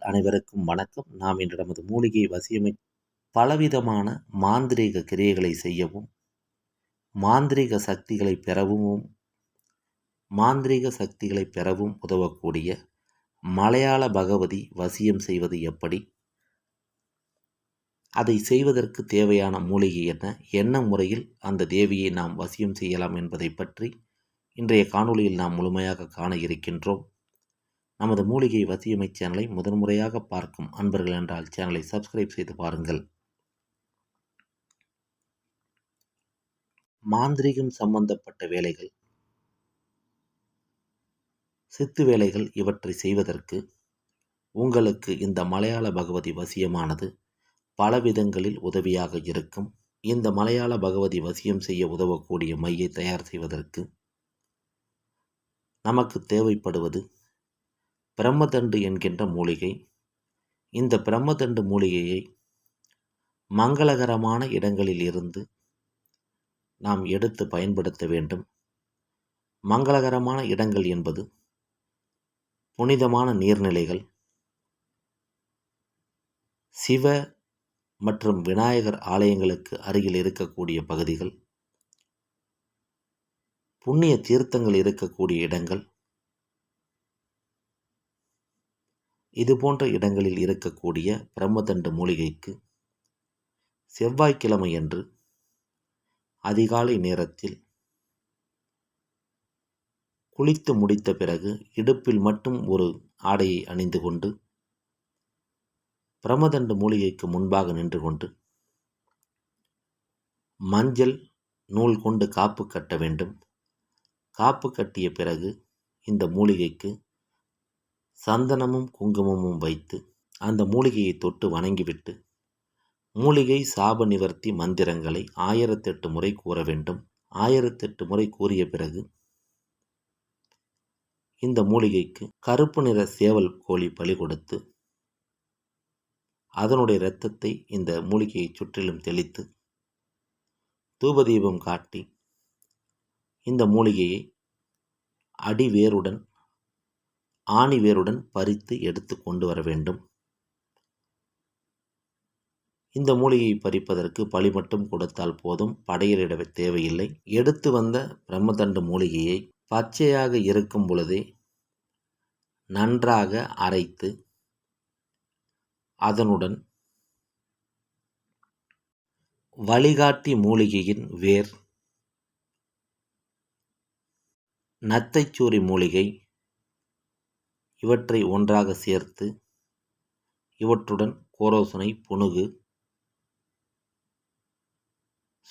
அனைவருக்கும் வணக்கம். நாம் இன்று நமது மூலிகை வசியமை பலவிதமான மாந்திரீக கிரியைகளை செய்யவும் மாந்திரீக சக்திகளை பெறவும் மாந்திரீக சக்திகளை பெறவும் உதவக்கூடிய மலையாள பகவதி வசியம் செய்வது எப்படி அதை செய்வதற்கு தேவையான மூலிகை என்ன என்ன முறையில் அந்த தேவியை நாம் வசியம் செய்யலாம் என்பதை பற்றி இன்றைய காணொளியில் நாம் முழுமையாக காண இருக்கின்றோம். நமது மூலிகை வசியமை சேனலை முதன்முறையாக பார்க்கும் அன்பர்கள் என்றால் சேனலை சப்ஸ்கிரைப் செய்து பாருங்கள். மாந்திரிகம் சம்பந்தப்பட்ட வேலைகள். சித்து வேலைகள் இவற்றை செய்வதற்கு உங்களுக்கு இந்த மலையாள பகவதி வசியமானது பல விதங்களில் உதவியாக இருக்கும். இந்த மலையாள பகவதி வசியம் செய்ய உதவக்கூடிய மையை தயார் செய்வதற்கு நமக்கு தேவைப்படுவது பிரம்மதண்டு என்கின்ற மூலிகை. இந்த பிரம்மதண்டு மூலிகையை மங்களகரமான இடங்களில் இருந்து நாம் எடுத்து பயன்படுத்த வேண்டும். மங்களகரமான இடங்கள் என்பது புனிதமான நீர்நிலைகள். சிவ மற்றும் விநாயகர் ஆலயங்களுக்கு அருகில் இருக்கக்கூடிய பகுதிகள். புண்ணிய தீர்த்தங்கள் இருக்கக்கூடிய இடங்கள். இது போன்ற இடங்களில் இருக்கக்கூடிய பிரம்மதண்டு மூலிகைக்கு செவ்வாய்க்கிழமையன்று அதிகாலை நேரத்தில் குளித்து முடித்த பிறகு இடுப்பில் மட்டும் ஒரு ஆடையை அணிந்து கொண்டு பிரமதண்டு மூலிகைக்கு முன்பாக நின்று கொண்டு மஞ்சள் நூல் கொண்டு காப்பு கட்ட வேண்டும். காப்பு கட்டிய பிறகு இந்த மூலிகைக்கு சந்தனமும் குங்குமமும் வைத்து அந்த மூலிகையை தொட்டு வணங்கிவிட்டு மூலிகை சாப நிவர்த்தி மந்திரங்களை ஆயிரத்தெட்டு முறை கூற வேண்டும். ஆயிரத்தெட்டு முறை கூறிய பிறகு இந்த மூலிகைக்கு கருப்பு நிற சேவல் கோழி பலி கொடுத்து அதனுடைய இரத்தத்தை இந்த மூலிகையை சுற்றிலும் தெளித்து தூபதீபம் காட்டி இந்த மூலிகையை அடிவேருடன் ஆணி வேருடன் பறித்து எடுத்து கொண்டு வர வேண்டும். இந்த மூலிகையை பறிப்பதற்கு பழி மட்டும் கொடுத்தால் போதும். படையலிட தேவையில்லை. எடுத்து வந்த பிரம்மதண்டு மூலிகையை பச்சையாக இருக்கும் பொழுதே நன்றாக அரைத்து அதனுடன் வழிகாட்டி மூலிகையின் வேர் நத்தைச்சூரி மூலிகை இவற்றை ஒன்றாக சேர்த்து இவற்றுடன் கோரோசனை புனுகு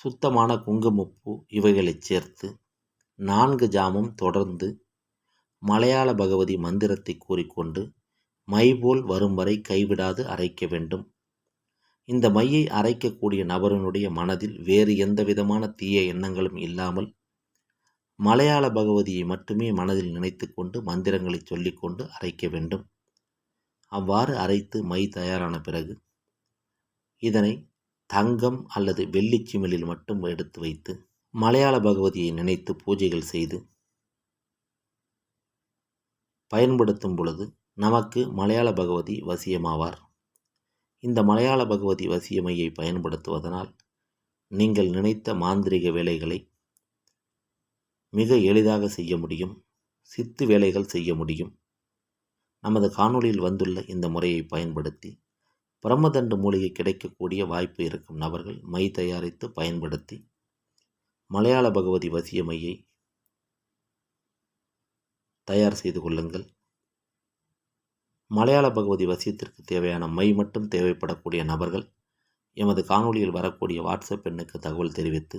சுத்தமான குங்குமப்பூ இவைகளை சேர்த்து நான்கு ஜாமம் தொடர்ந்து மலையாள பகவதி மந்திரத்தை கூறிக்கொண்டு மை போல் வரும் வரை கைவிடாது அரைக்க வேண்டும். இந்த மையை அரைக்கக்கூடிய நபரனுடைய மனதில் வேறு எந்த விதமான தீய எண்ணங்களும் இல்லாமல் மலையாள பகவதியை மட்டுமே மனதில் நினைத்து கொண்டு மந்திரங்களை சொல்லிக்கொண்டு அரைக்க வேண்டும். அவ்வாறு அரைத்து மை தயாரான பிறகு இதனை தங்கம் அல்லது வெள்ளிச்சிமிழில் மட்டும் எடுத்து வைத்து மலையாள பகவதியை நினைத்து பூஜைகள் செய்து பயன்படுத்தும் பொழுது நமக்கு மலையாள பகவதி வசியமாவார். இந்த மலையாள பகவதி வசியமையை பயன்படுத்துவதனால் நீங்கள் நினைத்த மாந்திரிக வேலைகளை மிக எளிதாக செய்ய முடியும் சித்து வேலைகள் செய்ய முடியும். நமது காணொளியில் வந்துள்ள இந்த முறையை பயன்படுத்தி பிரம்மதண்டு மூலிகை கிடைக்கக்கூடிய வாய்ப்பு இருக்கும் நபர்கள் மை தயாரித்து பயன்படுத்தி மலையாள பகவதி வசிய மையை தயார் செய்து கொள்ளுங்கள். மலையாள பகவதி வசியத்திற்கு தேவையான மை மட்டும் தேவைப்படக்கூடிய நபர்கள் எமது காணொளியில் வரக்கூடிய வாட்ஸ்அப் எண்ணுக்கு தகவல் தெரிவித்து